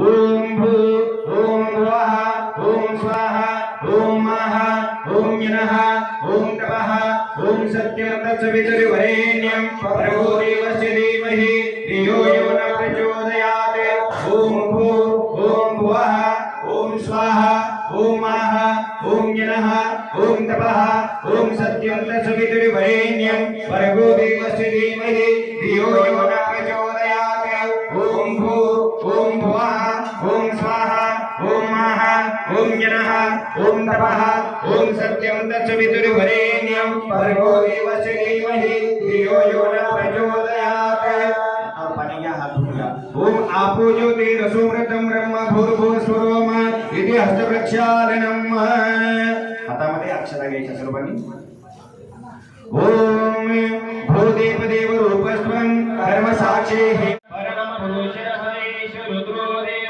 ओम भू ओम भुवः ओम स्वाहा ओम महा ओम ओम तपः ओम सत्यं ओम ओम ओम स्वाहा ओम महा ओम ओम ओम सत्यं तत्सवितुर्वरेण्यं भर्गो देवस्य ओम स्वाहा, ओम महा ओम जनः ओम तपः ओम सत्यं तत्सवितुर्वरेण्यं भर्गो देवस्य धीमहि धियो यो न प्रचोदयात्। घ्या. ओम आपो ज्योतिरसोमृतं ब्रह्म भूर्भुवस्वरोम इति हस्तप्रक्षालनम्। हातामध्ये अक्षरा घ्यायच्या सर्वांनी ओम भूदेवदेव रूपस्त्वं कर्मसाक्षेः परम पुरुषेश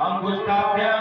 अंगुष्ठाभ्या